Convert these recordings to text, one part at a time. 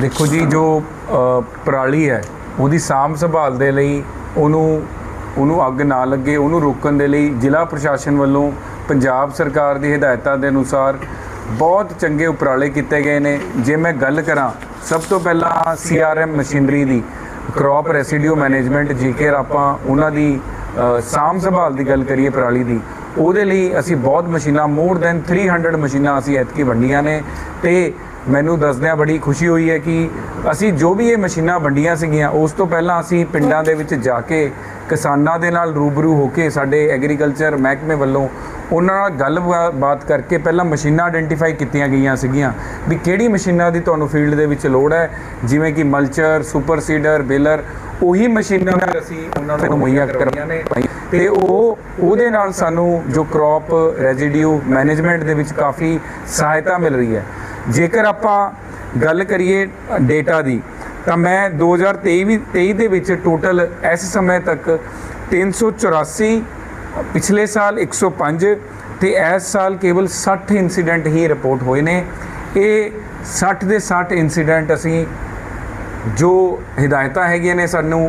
ਦੇਖੋ ਜੀ ਜੋ ਪਰਾਲੀ ਹੈ ਉਹਦੀ ਸਾਂਭ ਸੰਭਾਲ ਦੇ ਲਈ ਉਹਨੂੰ ਉਹਨੂੰ ਅੱਗ ਨਾ ਲੱਗੇ ਉਹਨੂੰ ਰੋਕਣ ਦੇ ਲਈ ਜ਼ਿਲ੍ਹਾ ਪ੍ਰਸ਼ਾਸਨ ਵੱਲੋਂ ਪੰਜਾਬ ਸਰਕਾਰ ਦੀ ਹਦਾਇਤਾਂ ਦੇ ਅਨੁਸਾਰ ਬਹੁਤ ਚੰਗੇ ਉਪਰਾਲੇ ਕੀਤੇ ਗਏ ਨੇ। ਜੇ ਮੈਂ ਗੱਲ ਕਰਾਂ ਸਭ ਤੋਂ ਪਹਿਲਾਂ ਸੀਆਰਐਮ ਮਸ਼ੀਨਰੀ ਦੀ ਕ੍ਰੌਪ ਰੈਸੀਡਿਊ ਮੈਨੇਜਮੈਂਟ ਜੇਕਰ ਆਪਾਂ ਉਹਨਾਂ ਦੀ ਅ, ਸਾਂਭ ਸੰਭਾਲ ਦੀ ਗੱਲ ਕਰੀਏ ਪਰਾਲੀ ਦੀ ਉਹਦੇ ਲਈ ਅਸੀਂ ਬਹੁਤ ਮਸ਼ੀਨਾਂ ਮੋਰ ਦੈਨ 300 ਮਸ਼ੀਨਾਂ ਅਸੀਂ ਐਤਕੀ ਵੰਡੀਆਂ ਨੇ ਤੇ ਮੈਨੂੰ ਦੱਸਦਿਆਂ ਬੜੀ ਖੁਸ਼ੀ ਹੋਈ ਹੈ ਕਿ ਅਸੀਂ ਜੋ ਵੀ ਇਹ ਮਸ਼ੀਨਾਂ ਵੰਡੀਆਂ ਸੀਗੀਆਂ, ਉਸ ਤੋਂ ਪਹਿਲਾਂ ਅਸੀਂ ਪਿੰਡਾਂ ਦੇ ਵਿੱਚ ਜਾ ਕੇ ਕਿਸਾਨਾਂ ਦੇ ਨਾਲ ਰੂਬਰੂ ਹੋ ਕੇ ਸਾਡੇ ਐਗਰੀਕਲਚਰ ਮਹਿਕਮੇ ਵੱਲੋਂ ਉਹਨਾਂ ਨਾਲ ਗੱਲਬਾਤ ਕਰਕੇ ਪਹਿਲਾਂ ਮਸ਼ੀਨਾਂ ਆਇਡੈਂਟੀਫਾਈ ਕੀਤੀਆਂ ਗਈਆਂ ਸੀਗੀਆਂ ਵੀ ਕਿਹੜੀ ਮਸ਼ੀਨਾਂ ਦੀ ਤੁਹਾਨੂੰ ਫੀਲਡ ਦੇ ਵਿੱਚ ਲੋੜ ਹੈ, ਜਿਵੇਂ ਕਿ ਮਲਚਰ, ਸੁਪਰ ਸੀਡਰ, ਬੇਲਰ, ਉਹੀ ਮਸ਼ੀਨਾਂ ਫਿਰ ਅਸੀਂ ਉਹਨਾਂ ਨੂੰ ਮੁਹੱਈਆ ਕਰਵਾਈਆਂ ਨੇ। ਤੇ ਉਹ, ਉਹਦੇ ਨਾਲ ਸਾਨੂੰ ਜੋ ਕ੍ਰੌਪ ਰੈਜ਼ੀਡਿਊ ਮੈਨੇਜਮੈਂਟ ਦੇ ਵਿੱਚ ਕਾਫੀ ਸਹਾਇਤਾ ਮਿਲ ਰਹੀ ਹੈ। ਜੇਕਰ ਆਪਾਂ ਗੱਲ ਕਰੀਏ ਡੇਟਾ ਦੀ, ਤਾਂ ਮੈਂ 2023 ਵੀ 23 ਦੇ ਵਿੱਚ ਟੋਟਲ ਇਸ ਸਮੇਂ ਤੱਕ 384 ਪਿਛਲੇ ਸਾਲ 105 ਤੇ ਇਸ ਸਾਲ ਕੇਵਲ 60 ਇਨਸੀਡੈਂਟ ਹੀ ਰਿਪੋਰਟ ਹੋਏ ਨੇ। ਇਹ 60 ਦੇ 60 ਇਨਸੀਡੈਂਟ ਅਸੀਂ ਜੋ ਹਦਾਇਤਾਂ ਹੈਗੀਆਂ ਨੇ ਸਾਨੂੰ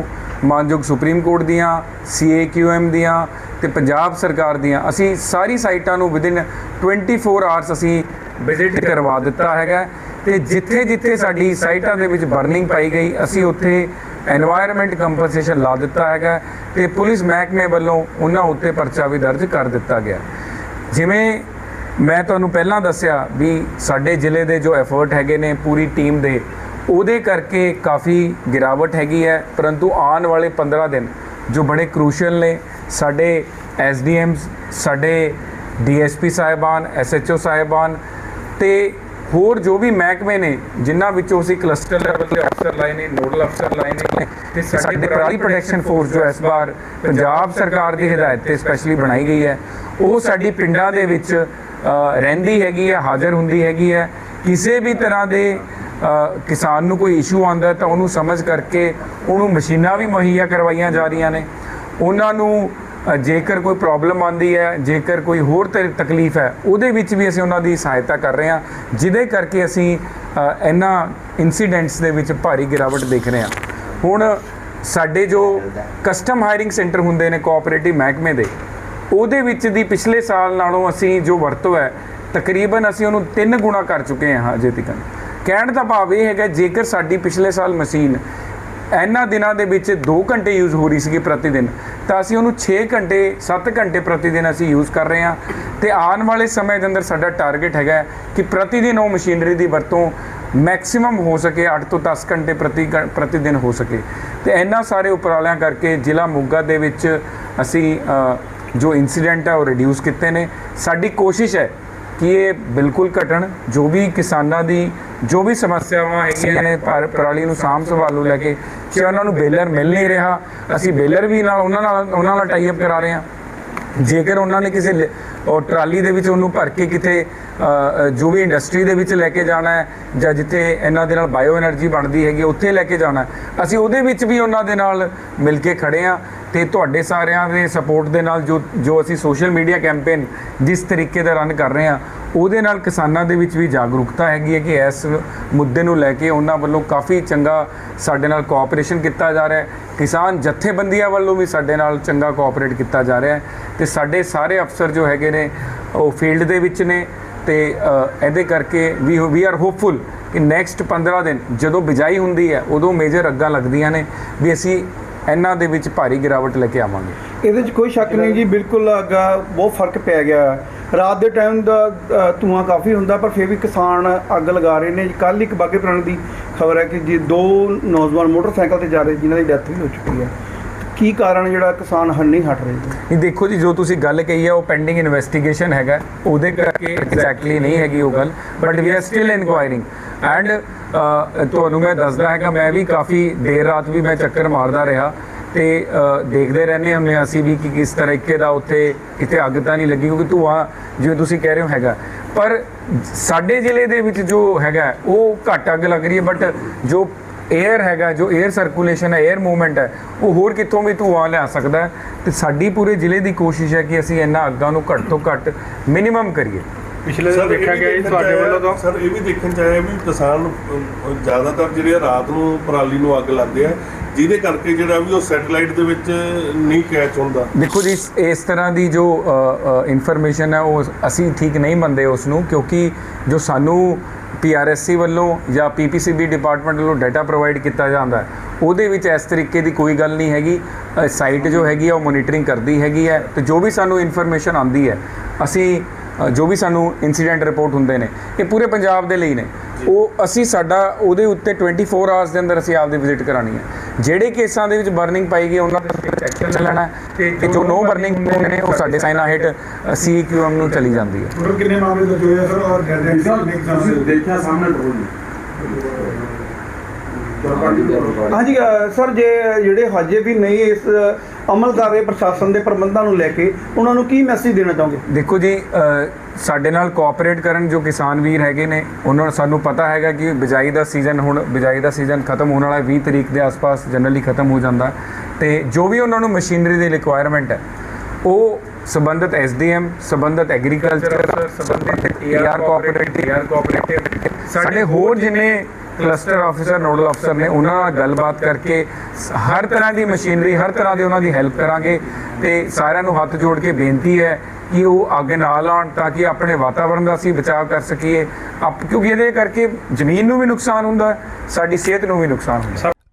ਮਾਨਯੋਗ ਸੁਪਰੀਮ ਕੋਰਟ ਦੀਆਂ ਸੀਏਕਿਊਐਮ ਦੀਆਂ ਤੇ ਪੰਜਾਬ ਸਰਕਾਰ ਦੀਆਂ, ਅਸੀਂ ਸਾਰੀ ਸਾਈਟਾਂ ਨੂੰ ਵਿਦਿਨ 24 ਆਵਰਸ ਅਸੀਂ ਵਿਜ਼ਿਟ ਕਰਵਾ ਦਿੱਤਾ ਹੈਗਾ। ਤੇ ਜਿੱਥੇ-ਜਿੱਥੇ ਸਾਡੀ ਸਾਈਟਾਂ ਦੇ ਵਿੱਚ ਬਰਨਿੰਗ ਪਾਈ ਗਈ, ਅਸੀਂ ਉੱਥੇ এনवायरमेंट ਕੰਪਨਸੇਸ਼ਨ ਲਾ ਦਿੱਤਾ ਹੈਗਾ ਤੇ ਪੁਲਿਸ ਮਹਿਕਮੇ ਵੱਲੋਂ ਉਹਨਾਂ ਉੱਤੇ ਪਰਚਾ ਵੀ ਦਰਜ ਕਰ ਦਿੱਤਾ ਗਿਆ। ਜਿਵੇਂ ਮੈਂ ਤੁਹਾਨੂੰ ਪਹਿਲਾਂ ਦੱਸਿਆ ਵੀ ਸਾਡੇ ਜ਼ਿਲ੍ਹੇ ਦੇ ਜੋ ਐਫਰਟ ਹੈਗੇ ਨੇ ਪੂਰੀ ਟੀਮ ਦੇ, ਉਹਦੇ ਕਰਕੇ ਕਾਫੀ ਗਿਰਾਵਟ ਹੈਗੀ ਹੈ। ਪਰੰਤੂ ਆਉਣ ਵਾਲੇ 15 ਦਿਨ ਜੋ ਬੜੇ ਕਰੂਸ਼ਲ ਨੇ, ਸਾਡੇ ਐਸਡੀਐਮਸ ਸਾਡੇ ਡੀਐਸਪੀ ਸਾਹਿਬਾਨ ਐਸਐਚਓ ਸਾਹਿਬਾਨ ਤੇ ਹੋਰ ਜੋ ਵੀ ਮਹਿਕਮੇ ਨੇ ਜਿਨ੍ਹਾਂ ਵਿੱਚੋਂ ਅਸੀਂ ਕਲਸਟਰ ਲੈਵਲ ਦੇ ਅਫਸਰ ਲਾਏ ਨੇ ਨੋਡਲ ਅਫਸਰ ਲਾਏ ਨੇ ਤੇ ਸਾਡੇ ਪਰਾਲੀ ਪ੍ਰੋਟੈਕਸ਼ਨ ਫੋਰਸ ਜੋ ਇਸ ਵਾਰ ਪੰਜਾਬ ਸਰਕਾਰ ਦੀ ਹਦਾਇਤ ਤੇ ਸਪੈਸ਼ਲੀ ਬਣਾਈ ਗਈ ਹੈ ਉਹ ਸਾਡੀ ਪਿੰਡਾਂ ਦੇ ਵਿੱਚ ਰਹਿੰਦੀ ਹੈਗੀ ਹੈ ਹਾਜ਼ਰ ਹੁੰਦੀ ਹੈਗੀ ਹੈ। ਕਿਸੇ ਵੀ ਤਰ੍ਹਾਂ ਦੇ ਕਿਸਾਨ ਨੂੰ ਕੋਈ ਇਸ਼ੂ ਆਉਂਦਾ ਤਾਂ ਉਹਨੂੰ ਸਮਝ ਕਰਕੇ ਉਹਨੂੰ ਮਸ਼ੀਨਾਂ ਵੀ ਮੁਹੱਈਆ ਕਰਵਾਈਆਂ ਜਾ ਰਹੀਆਂ ਨੇ। ਉਹਨਾਂ ਨੂੰ ਜੇਕਰ ਕੋਈ ਪ੍ਰੋਬਲਮ ਆਉਂਦੀ ਹੈ, ਜੇਕਰ ਕੋਈ ਹੋਰ ਤ- ਤਕਲੀਫ ਹੈ, ਉਹਦੇ ਵਿੱਚ ਵੀ ਅਸੀਂ ਉਹਨਾਂ ਦੀ ਸਹਾਇਤਾ ਕਰ ਰਹੇ ਹਾਂ, ਜਿਹਦੇ ਕਰਕੇ ਅਸੀਂ ਇਹਨਾਂ ਇਨਸੀਡੈਂਟਸ ਦੇ ਵਿੱਚ ਭਾਰੀ ਗਿਰਾਵਟ ਦੇਖ ਰਹੇ ਹਾਂ। ਹੁਣ ਸਾਡੇ ਜੋ ਕਸਟਮ ਹਾਇਰਿੰਗ ਸੈਂਟਰ ਹੁੰਦੇ ਨੇ ਕੋਆਪਰੇਟਿਵ ਮਹਿਕਮੇ ਦੇ, ਉਹਦੇ ਵਿੱਚ ਦੀ ਪਿਛਲੇ ਸਾਲ ਨਾਲੋਂ ਅਸੀਂ ਜੋ ਵਰਤੋਂ ਹੈ, ਤਕਰੀਬਨ ਅਸੀਂ ਉਹਨੂੰ 3 ਗੁਣਾ ਕਰ ਚੁੱਕੇ ਹਾਂ ਅਜੇ ਤੱਕ ਕਹਿਣ ਦਾ ਭਾਵ ਇਹ ਹੈਗਾ, ਜੇਕਰ ਸਾਡੀ ਪਿਛਲੇ ਸਾਲ ਮਸ਼ੀਨ ਇਹਨਾਂ ਦਿਨਾਂ ਦੇ ਵਿੱਚ 2 ਘੰਟੇ ਯੂਜ਼ ਹੋ ਰਹੀ ਸੀਗੀ ਪ੍ਰਤੀ ਦਿਨ ਤਾਂ ਅਸੀਂ ਉਹਨੂੰ 6 ਘੰਟੇ 7 ਘੰਟੇ ਪ੍ਰਤੀ ਦਿਨ ਅਸੀਂ ਯੂਜ਼ ਕਰ ਰਹੇ ਹਾਂ। ਤੇ ਆਉਣ ਵਾਲੇ ਸਮੇਂ ਦੇ ਅੰਦਰ ਸਾਡਾ ਟਾਰਗੇਟ ਹੈਗਾ ਕਿ ਪ੍ਰਤੀ ਦਿਨ ਉਹ ਮਸ਼ੀਨਰੀ ਦੀ ਵਰਤੋਂ ਮੈਕਸਿਮਮ ਹੋ ਸਕੇ 8 ਤੋਂ 10 ਘੰਟੇ ਪ੍ਰਤੀ ਘ- ਪ੍ਰਤੀ ਦਿਨ ਹੋ ਸਕੇ। ਤੇ ਇਹਨਾਂ ਸਾਰੇ ਉਪਰਾਲਿਆਂ ਕਰਕੇ ਜ਼ਿਲ੍ਹਾ ਮੋਗਾ ਦੇ ਵਿੱਚ ਅਸੀਂ ਜੋ ਇਨਸੀਡੈਂਟ ਹੈ ਉਹ ਰਿਡਿਊਸ ਕੀਤੇ ਨੇ। ਸਾਡੀ ਕੋਸ਼ਿਸ਼ ਹੈ ਕਿ ਇਹ ਬਿਲਕੁਲ ਘਟਣ, ਜੋ ਵੀ ਕਿਸਾਨਾਂ ਦੀ, ਜੋ ਵੀ ਸਮੱਸਿਆਵਾਂ ਹੈਗੀਆਂ ਨੇ ਪਰਾਲੀ ਨੂੰ ਸਾਂਭ ਸੰਭਾਲ ਨੂੰ ਲੈ ਕੇ, ਕਿ ਉਹਨਾਂ ਨੂੰ ਬੇਲਰ ਮਿਲ ਨਹੀਂ ਰਿਹਾ, ਅਸੀਂ ਬੇਲਰ ਵੀ ਨਾਲ, ਉਹਨਾਂ ਨਾਲ ਉਹਨਾਂ ਨਾਲ ਟਾਈ ਅਪ ਕਰਾ ਰਹੇ ਹਾਂ। ਜੇਕਰ ਉਹਨਾਂ ਨੇ ਕਿਸੇ ਉਹ ਟਰਾਲੀ ਦੇ ਵਿੱਚ ਉਹਨੂੰ ਭਰ ਕੇ ਕਿਤੇ ਜੋ ਵੀ ਇੰਡਸਟਰੀ ਦੇ ਵਿੱਚ ਲੈ ਕੇ ਜਾਣਾ ਹੈ, ਜਾਂ ਜਿੱਥੇ ਇਹਨਾਂ ਦੇ ਨਾਲ ਬਾਇਓ એનર્ਜੀ ਬਣਦੀ ਹੈਗੀ, ਉੱਥੇ ਲੈ ਕੇ ਜਾਣਾ ਅਸੀਂ ਉਹਦੇ ਵਿੱਚ ਵੀ ਉਹਨਾਂ ਦੇ ਨਾਲ ਮਿਲ ਕੇ ਖੜੇ ਆ ਤੇ ਤੁਹਾਡੇ ਸਾਰਿਆਂ ਦੇ ਸਪੋਰਟ ਦੇ ਨਾਲ ਜੋ ਜੋ ਅਸੀਂ ਸੋਸ਼ਲ ਮੀਡੀਆ ਕੈਂਪੇਨ ਜਿਸ ਤਰੀਕੇ ਦਾ ਰਨ ਕਰ ਰਹੇ ਆ ਉਹਦੇ ਨਾਲ ਕਿਸਾਨਾਂ ਦੇ ਵਿੱਚ ਵੀ ਜਾਗਰੂਕਤਾ ਹੈਗੀ ਹੈ ਕਿ ਇਸ ਮੁੱਦੇ ਨੂੰ ਲੈ ਕੇ ਉਹਨਾਂ ਵੱਲੋਂ ਕਾਫੀ ਚੰਗਾ ਸਾਡੇ ਨਾਲ ਕੋਆਪਰੇਸ਼ਨ ਕੀਤਾ ਜਾ ਰਿਹਾ ਹੈ। ਕਿਸਾਨ ਜਥੇਬੰਦੀਆਂ ਵੱਲੋਂ ਵੀ ਸਾਡੇ ਨਾਲ ਚੰਗਾ ਕੋਆਪਰੇਟ ਕੀਤਾ ਜਾ ਰਿਹਾ ਹੈ ਤੇ ਸਾਡੇ ਸਾਰੇ ਅਫਸਰ ਜੋ ਹੈਗੇ ਨੇ, ਉਹ ਫੀਲਡ ਦੇ ਵਿੱਚ ਨੇ ਤੇ ਇਹਦੇ ਕਰਕੇ ਵੀ ਵੀ ਆਰ ਹੋਪਫੁਲ ਕਿ ਨੈਕਸਟ 15 ਦਿਨ ਜਦੋਂ ਬਿਜਾਈ ਹੁੰਦੀ ਹੈ, ਉਦੋਂ ਮੇਜਰ ਅੱਗਾਂ ਲੱਗਦੀਆਂ ਨੇ ਵੀ ਅਸੀਂ ਇਹਨਾਂ ਦੇ ਵਿੱਚ ਭਾਰੀ ਗਿਰਾਵਟ ਲੈ ਕੇ ਆਵਾਂਗੇ। ਇਹਦੇ 'ਚ ਕੋਈ ਸ਼ੱਕ ਨਹੀਂ ਜੀ ਬਿਲਕੁਲ ਅੱਗਾ ਬਹੁਤ ਫ਼ਰਕ ਪੈ ਗਿਆ। ਰਾਤ ਦੇ ਟਾਈਮ ਦਾ ਅ, ਧੂੰਆਂ ਕਾਫੀ ਹੁੰਦਾ ਪਰ ਫਿਰ ਵੀ ਕਿਸਾਨ ਅੱਗ ਲਗਾ ਰਹੇ ਨੇ। ਕੱਲ ਇੱਕ ਬਾਗੇ ਪ੍ਰਾਣ ਦੀ ਖਬਰ ਹੈ ਕਿ ਜੀ ਦੋ ਨੌਜਵਾਨ ਮੋਟਰਸਾਈਕਲ ਤੇ ਜਾ ਰਹੇ ਜਿਨ੍ਹਾਂ ਦੀ ਡੈਥ ਵੀ ਹੋ ਚੁੱਕੀ ਹੈ। ਕੀ ਕਾਰਨ ਜਿਹੜਾ ਕਿਸਾਨ ਹਣ ਨਹੀਂ ਹਟ ਰਹੇ? ਨਹੀਂ, ਦੇਖੋ ਜੀ, ਜੋ ਤੁਸੀਂ ਗੱਲ ਕਹੀ ਹੈ ਉਹ ਪੈਂਡਿੰਗ ਇਨਵੈਸਟੀਗੇਸ਼ਨ ਹੈਗਾ। ਉਹਦੇ ਕਰਕੇ ਐਗਜ਼ੈਕਟਲੀ ਨਹੀਂ ਹੈਗੀ ਉਹ ਗੱਲ but we are still inquiring and ਤੁਹਾਨੂੰ ਮੈਂ ਦੱਸਦਾ ਹੈਗਾ, ਮੈਂ ਵੀ ਕਾਫੀ ਦੇਰ ਰਾਤ ਵੀ ਮੈਂ ਚੱਕਰ ਮਾਰਦਾ ਰਿਹਾ ਤੇ ਦੇਖਦੇ ਰਹਿੰਦੇ ਹੁੰਦੇ ਅਸੀਂ ਵੀ ਕਿ ਕਿਸ ਤਰੀਕੇ ਦਾ ਉੱਥੇ ਕਿਤੇ ਅੱਗ ਤਾਂ ਨਹੀਂ ਲੱਗੀ, ਕਿਉਂਕਿ ਧੂਆਂ ਜਿਵੇਂ ਤੁਸੀਂ ਕਹਿ ਰਹੇ ਹੋ ਹੈਗਾ। ਪਰ ਸਾਡੇ ਜ਼ਿਲ੍ਹੇ ਦੇ ਵਿੱਚ ਜੋ ਹੈਗਾ, ਉਹ ਘੱਟ ਅੱਗ ਲੱਗ ਰਹੀ ਹੈ ਬਟ ਜੋ ਏਅਰ ਹੈਗਾ ਜੋ ਏਅਰ ਸਰਕੂਲੇਸ਼ਨ ਹੈ ਏਅਰ ਮੂਵਮੈਂਟ ਹੈ ਉਹ ਹੋਰ ਕਿੱਥੋਂ ਵੀ ਧੂਆਂ ਲਿਆ ਸਕਦਾ ਹੈ। ਤੇ ਸਾਡੀ ਪੂਰੇ ਜ਼ਿਲ੍ਹੇ ਦੀ ਕੋਸ਼ਿਸ਼ ਹੈ ਕਿ ਅਸੀਂ ਇਹਨਾਂ ਅੱਗਾਂ ਨੂੰ ਘੱਟ ਤੋਂ ਘੱਟ ਮਿਨੀਮਮ ਕਰੀਏ। ਪਿਛਲੇ ਦਿਨ ਦੇਖਿਆ ਗਿਆ ਜੀ ਤੁਹਾਡੇ ਵੱਲੋਂ ਤਾਂ। ਸਰ ਇਹ ਵੀ ਦੇਖਣ ਚ ਆਇਆ ਵੀ ਕਿਸਾਨ ਜ਼ਿਆਦਾਤਰ ਜਿਹੜੇ ਰਾਤ ਨੂੰ ਪਰਾਲੀ ਨੂੰ ਅੱਗ ਲਾਉਂਦੇ ਆ ਜਿਹਦੇ ਕਰਕੇ ਜਿਹੜਾ ਵੀ ਉਹ ਸੈਟੇਲਾਈਟ ਦੇ ਵਿੱਚ ਨਹੀਂ ਕੈਚ ਹੁੰਦਾ। ਦੇਖੋ ਜੀ ਇਸ ਤਰ੍ਹਾਂ ਦੀ ਜੋ ਇਨਫੋਰਮੇਸ਼ਨ ਹੈ ਉਹ ਅਸੀਂ ਠੀਕ ਨਹੀਂ ਮੰਨਦੇ ਉਸ ਨੂੰ ਕਿਉਂਕਿ ਜੋ ਸਾਨੂੰ ਪੀਆਰਐਸਸੀ ਵੱਲੋਂ ਜਾਂ ਪੀਪੀਸੀਬੀ ਡਿਪਾਰਟਮੈਂਟ ਵੱਲੋਂ ਡਾਟਾ ਪ੍ਰੋਵਾਈਡ ਕੀਤਾ ਜਾਂਦਾ ਹੈ। ਉਹਦੇ ਵਿੱਚ ਇਸ ਤਰੀਕੇ ਦੀ ਕੋਈ ਗੱਲ ਨਹੀਂ ਹੈਗੀ। ਸਾਈਟ ਜੋ ਹੈਗੀ ਆ ਉਹ ਮੋਨੀਟਰਿੰਗ ਕਰਦੀ ਹੈਗੀ ਹੈ। ਤੇ ਜੋ ਵੀ ਸਾਨੂੰ ਇਨਫੋਰਮੇਸ਼ਨ ਆਉਂਦੀ ਹੈ ਅਸੀਂ ਜੋ ਵੀ ਸਾਨੂੰ ਇਨਸੀਡੈਂਟ ਰਿਪੋਰਟ ਹੁੰਦੇ ਨੇ ਇਹ ਪੂਰੇ ਪੰਜਾਬ ਦੇ ਲਈ ਨੇ। ਉਹ ਅਸੀਂ ਸਾਡਾ ਉਹਦੇ ਉੱਤੇ 24 ਆਵਰਸ ਦੇ ਅੰਦਰ ਅਸੀਂ ਆਪਦੀ ਵਿਜ਼ਿਟ ਕਰਾਣੀ ਹੈ। ਜਿਹੜੇ ਕੇਸਾਂ ਦੇ ਵਿੱਚ ਬਰਨਿੰਗ ਪਾਈ ਗਈ ਉਹਨਾਂ ਦਾ ਐਕਸ਼ਨ ਲੈਣਾ ਹੈ। ਤੇ ਜੋ ਨੋ ਬਰਨਿੰਗ ਹੁੰਦੇ ਨੇ ਉਹ ਸਾਡੇ ਸਾਈਨਾ ਹੇਠ ਸੀਕਿਊਐਮ ਨੂੰ ਚਲੀ ਜਾਂਦੀ ਹੈ। ਟੋਟਲ ਕਿੰਨੇ ਮਾਮਲੇ ਦਰਜ ਹੋਏ ਆ ਸਰ ਔਰ ਦੇਖਿਆ ਸਾਹਮਣੇ ਡਰੋਨ ਹਾਂਜੀ ਸਰ ਜੇ ਜਿਹੜੇ ਹਜੇ ਵੀ ਨਹੀਂ ਇਸ ਅਮਲ ਕਰ ਰਹੇ ਪ੍ਰਸ਼ਾਸਨ ਦੇ ਪ੍ਰਬੰਧਾਂ ਨੂੰ ਲੈ ਕੇ ਉਹਨਾਂ ਨੂੰ ਕੀ ਮੈਸੇਜ ਦੇਣਾ ਚਾਹੋਗੇ? ਦੇਖੋ ਜੀ ਸਾਡੇ ਨਾਲ ਕੋਆਪਰੇਟ ਕਰਨ ਜੋ ਕਿਸਾਨ ਵੀਰ ਹੈਗੇ ਨੇ ਉਹਨਾਂ ਨੂੰ ਸਾਨੂੰ ਪਤਾ ਹੈਗਾ ਕਿ ਬਿਜਾਈ ਦਾ ਸੀਜ਼ਨ ਹੁਣ ਬਿਜਾਈ ਦਾ ਸੀਜ਼ਨ ਖਤਮ ਹੋਣ ਵਾਲਾ ਹੈ 20 ਤਰੀਕ ਦੇ ਆਸ-ਪਾਸ ਜਨਰਲੀ ਖਤਮ ਹੋ ਜਾਂਦਾ। ਹੈ। ਤੇ ਜੋ ਵੀ ਉਹਨਾਂ ਨੂੰ ਮਸ਼ੀਨਰੀ ਦੀ ਰਿਕੁਆਇਰਮੈਂਟ ਹੈ ਉਹ ਸੰਬੰਧਿਤ ਐਸਡੀਐਮ ਸੰਬੰਧਿਤ ਐਗਰੀਕਲਚਰ ਸੰਬੰਧਿਤ ਏਆਰ ਕੋਆਪਰੇਟਿਵ ਏਆਰ ਕੋਆਪਰੇਟਿਵ ਸਾਡੇ ਹੋਰ ਜਿੰਨੇ ਕਲਸਟਰ ਆਫੀਸਰ ਨੋਡਲ ਅਫਸਰ ਨੇ ਉਹਨਾਂ ਨਾਲ ਗੱਲਬਾਤ ਕਰਕੇ ਹਰ ਤਰ੍ਹਾਂ ਦੀ ਮਸ਼ੀਨਰੀ ਹਰ ਤਰ੍ਹਾਂ ਦੀ ਉਹਨਾਂ ਦੀ ਹੈਲਪ ਕਰਾਂਗੇ ਤੇ ਸਾਰਿਆਂ ਨੂੰ ਹੱਥ ਜੋੜ ਕੇ ਬੇਨਤੀ ਹੈ ਕਿ ਉਹ ਅੱਗੇ ਨਾ ਲਾਉਣ ਤਾਂ ਕਿ ਆਪਣੇ ਵਾਤਾਵਰਣ ਦਾ ਅਸੀਂ ਬਚਾਅ ਕਰ ਸਕੀਏ ਕਿਉਂਕਿ ਇਹਦੇ ਕਰਕੇ ਜ਼ਮੀਨ ਨੂੰ ਵੀ ਨੁਕਸਾਨ ਹੁੰਦਾ ਸਾਡੀ ਸਿਹਤ ਨੂੰ ਵੀ ਨੁਕਸਾਨ ਹੁੰਦਾ।